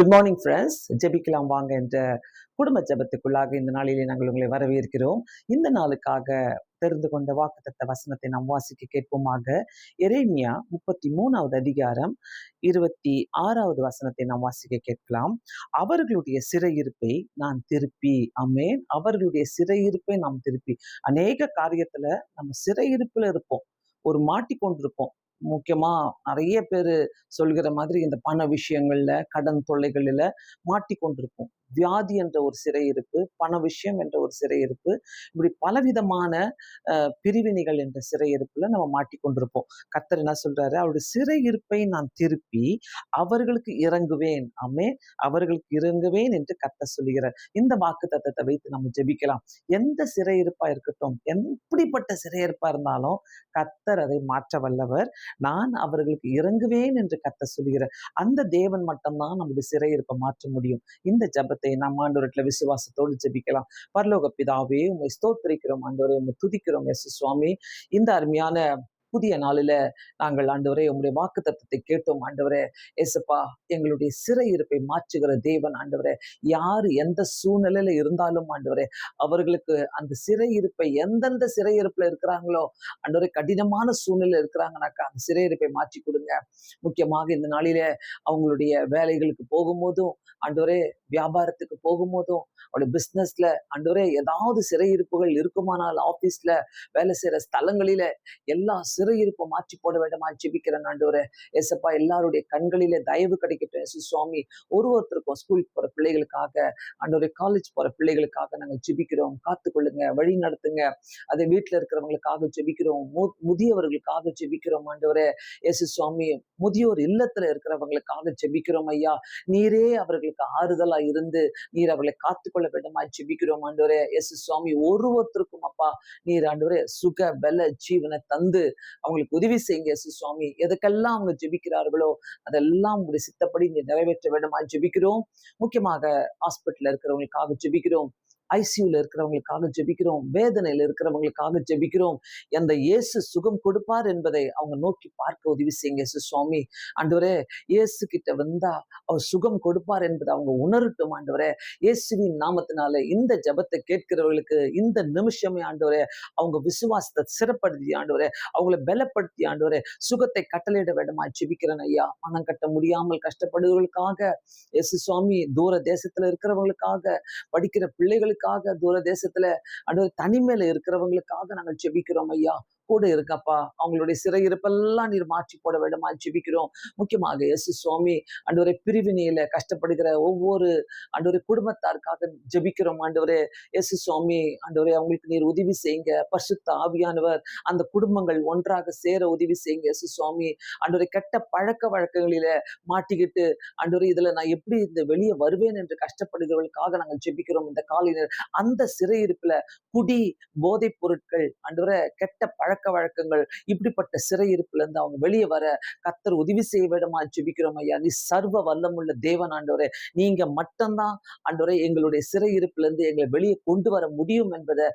Good morning friends ஜெபிக்கலாம் வாங்க என்ற குடும்ப ஜெபத்துக்குள்ளாக இந்த நாளிலே நாங்கள் உங்களை வரவேற்கிறோம். இந்த நாளுக்காக தெரிந்து கொண்ட வாக்குத்தத்த வசனத்தை நாம் வாசிக்க கேட்போமாக. எரேமியா முப்பத்தி மூணாவது அதிகாரம் இருபத்தி ஆறாவது வசனத்தை நாம் வாசிக்க கேட்கலாம். அவர்களுடைய சிறையிருப்பை நான் திருப்பி. அமேன் அவர்களுடைய சிறையிருப்பை நாம் திருப்பி. அநேக காரியத்துல நம்ம சிறையிருப்புல இருப்போம். ஒரு மாட்டிக்கொண்டிருப்போம் முக்கியமாக நிறைய பேர் சொல்கிற மாதிரி இந்த பண விஷயங்களில் கடன் தொல்லைகளில் மாட்டிக்கொண்டிருப்போம். வியாதி என்ற ஒரு சிறையிருப்பு பண விஷயம் என்ற ஒரு சிறையிருப்பு இப்படி பலவிதமான பிரிவினைகள் என்ற சிறையிருப்புல நம்ம மாட்டிக்கொண்டிருப்போம். கத்தர் என்ன சொல்றாரு? அவருடைய சிறையிருப்பை நான் திருப்பி அவர்களுக்கு இறங்குவேன். ஆமே அவர்களுக்கு இறங்குவேன் என்று கத்த சொல்லுகிறார். இந்த வாக்கு தத்தத்தை வைத்து நம்ம ஜெபிக்கலாம். எந்த சிறையிருப்பா இருக்கட்டும் எப்படிப்பட்ட சிறையிருப்பா இருந்தாலும் கத்தர் அதை மாற்ற வல்லவர். நான் அவர்களுக்கு இறங்குவேன் என்று கத்த சொல்லுகிறார். அந்த தேவன் மட்டும்தான் நம்முடைய சிறையிருப்பை மாற்ற முடியும். இந்த ஜபத் நாம் ஆண்டவரத்துல விசுவாசத்தோடு ஜெபிக்கலாம். பரலோக பிதாவே உண்மை ஸ்தோத்திரிக்கிறோம் ஆண்டவரே. உண்மை துதிக்கிறோம் எஸ் சுவாமி. இந்த அருமையான புதிய நாளில நாங்கள் ஆண்டவரே உங்களுடைய வாக்கு தத்துவத்தை கேட்டோம். ஆண்டவரே எசப்பா எங்களுடைய சிறை இருப்பை மாற்றுகிற தேவன் ஆண்டவரே. யார் எந்த சூழ்நிலையில இருந்தாலும் ஆண்டவரே அவர்களுக்கு அந்த சிறை இருப்பை எந்தெந்த சிறை இருப்புல இருக்கிறாங்களோ ஆண்டவரே கடினமான சூழ்நிலை இருக்கிறாங்கனாக்கா அந்த சிறை இருப்பை மாற்றி கொடுங்க. முக்கியமாக இந்த நாளில அவங்களுடைய வேலைகளுக்கு போகும்போதும் ஆண்டவரே வியாபாரத்துக்கு போகும்போதும் அவருடைய பிஸ்னஸ்ல ஆண்டவரே ஏதாவது சிறையிருப்புகள் இருக்குமானால் ஆபீஸ்ல வேலை செய்யற ஸ்தலங்களில எல்லா சிறையிருப்பை மாற்றி போட வேண்டுமா? ஜெபிக்கிறேன் ஆண்டவரே. எஸ்எப்பா எல்லாருடைய கண்களிலே தயவு கிடைக்கட்டும். இயேசு சுவாமி ஒரு ஒருத்தருக்கும் ஸ்கூலுக்கு போற பிள்ளைகளுக்காக ஆண்டவரே காலேஜ் போற பிள்ளைகளுக்காக நாங்கள் ஜெபிக்கிறோம். காத்துக்கொள்ளுங்க வழி நடத்துங்க. அதை வீட்டில் இருக்கிறவங்களுக்காக ஜெபிக்கிறோம். மு- முதியவர்களுக்காக ஜெபிக்கிறோம் ஆண்டவரே. இயேசு சுவாமி முதியோர் இல்லத்துல இருக்கிறவங்களுக்காக ஜெபிக்கிறோம் ஐயா. நீரே அவர்களுக்கு ஆறுதலா இருந்து நீர் அவர்களை காத்துக்கொள்ள வேண்டுமா? ஜெபிக்கிறோம் ஆண்டவரே. எஸ் சுவாமி ஒரு ஒருத்தருக்கும் அப்பா நீர் ஆண்டவரே சுக பல ஜீவனை தந்து அவங்களுக்கு உதவி செய்யுங்க சுவாமி. எதுக்கெல்லாம் அவங்க ஜெபிக்கிறார்களோ அதெல்லாம் உங்களுடைய சித்தப்படி நீ நிறைவேற்ற வேண்டுமா ஜெபிக்கிறோம். முக்கியமாக ஹாஸ்பிட்டல் இருக்கிறவங்களுக்காக ஜெபிக்கிறோம். ஐசியூல இருக்கிறவங்களுக்காக ஜெபிக்கிறோம். வேதனையில இருக்கிறவங்களுக்காக ஜெபிக்கிறோம். அந்த இயேசு சுகம் கொடுப்பார் என்பதை அவங்க நோக்கி பார்க்க உதவி செய்யுங்க இயேசு சுவாமி. ஆண்டவரே இயேசு கிட்ட வந்தா அவர் சுகம் கொடுப்பார் என்பதை அவங்க உணரட்டும் ஆண்டவரே. இயேசுவின் நாமத்தினால இந்த ஜெபத்தை கேட்கிறவர்களுக்கு இந்த நிமிஷமே ஆண்டவரே அவங்க விசுவாசத்தை சிறப்படுத்தி ஆண்டவரே அவங்கள பலப்படுத்தி ஆண்டவரே சுகத்தை கட்டளையிட வேண்டுமா? ஜெபிக்கிறேன் ஐயா. பணம் கட்ட முடியாமல் கஷ்டப்படுவதற்காக இயேசு சுவாமி தூர தேசத்துல இருக்கிறவங்களுக்காக படிக்கிற பிள்ளைகளுக்கு தூரதேசத்துல தூர தேசத்துல தனிமையில இருக்கிறவங்களுக்காக நாங்கள் ஜெபிக்கிறோம் ஐயா. கூட இருக்கப்பா. அவங்களுடைய சிறையிருப்பெல்லாம் நீர் மாற்றி போட வேண்டுமா? ஜெபிக்கிறோம். முக்கியமாக எசு சுவாமி அன்றுவரை பிரிவினையில கஷ்டப்படுகிற ஒவ்வொரு அன்றுவரை குடும்பத்தாருக்காக ஜெபிக்கிறோம். ஆண்டவரே இயேசு சுவாமி ஆண்டவரே அவங்களுக்கு நீர் உதவி செய்யுங்க. பரிசுத்த ஆவியானவர் அந்த குடும்பங்கள் ஒன்றாக சேர உதவி செய்யுங்க. எஸ் சுவாமி அன்றுவரை கெட்ட பழக்க வழக்கங்களில மாட்டிக்கிட்டு அன்றுவரை இதுல நான் எப்படி இந்த வெளியே வருவேன் என்று கஷ்டப்படுகிறவர்களுக்காக நாங்கள் ஜெபிக்கிறோம். இந்த காலையினர் அந்த சிறையிருப்புல குடி போதைப் பொருட்கள் அன்றுவரை கெட்ட பழக்க பழக்க வழக்கங்கள் இப்படிப்பட்ட சிறையிருப்புல இருந்து அவங்க வெளியே வர கத்தர் உதவி செய்ய விடமா ஜெபிக்கிறோம் ஐயா. நீ சர்வ வல்லமுள்ள தேவன் ஆண்டவரே. நீங்க மட்டும்தான் ஆண்டவரே எங்களுடைய சிறையிருப்புல இருந்து எங்களை வெளியே கொண்டு வர முடியும் என்பதை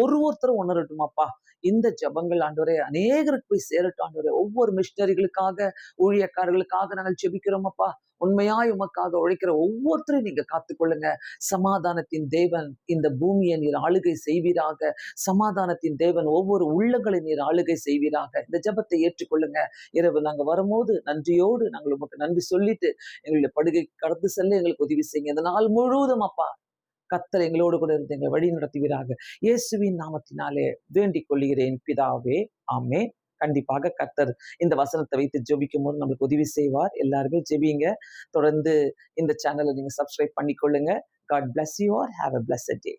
ஒரு ஒருத்தரும் உணரட்டுமாப்பா. இந்த ஜெபங்கள் ஆண்டவரே அநேகருக்கு போய் சேரட்டும் ஆண்டவரே. ஒவ்வொரு மிஷினரிகளுக்காக ஊழியக்காரர்களுக்காக நாங்கள் ஜெபிக்கிறோமப்பா. உண்மையாய் உமக்காக உழைக்கிற ஒவ்வொருத்தரையும் நீங்க காத்துக்கொள்ளுங்க. சமாதானத்தின் தேவன் இந்த பூமியை நீர் ஆளுகை செய்வீராக. சமாதானத்தின் தேவன் ஒவ்வொரு உள்ளங்களை நீர் ஆளுகை செய்வீராக. இந்த ஜெபத்தை ஏற்றுக்கொள்ளுங்க. இரவு நாங்க வரும்போது நன்றியோடு நாங்கள் உமக்கு நன்றி சொல்லிட்டு எங்களுடைய படுகை கடந்து செல்ல எங்களுக்கு உதவி செய்யுங்க. இந்த நாள் முழுவதும் அப்பா கத்தர் எங்களோடு கூட இருந்து எங்களை வழி நடத்துவீராக இயேசுவின் நாமத்தினாலே வேண்டிக் கொள்கிறேன். பிதாவே ஆமே கண்டிப்பாக கத்தர் இந்த வசனத்தை வைத்து ஜெபிக்கும் போது நம்மளுக்கு உதவி செய்வார். எல்லாருமே ஜெபிங்க. தொடர்ந்து இந்த சேனலை நீங்க சப்ஸ்கிரைப் பண்ணிக்கொள்ளுங்க. God bless you are have a bless day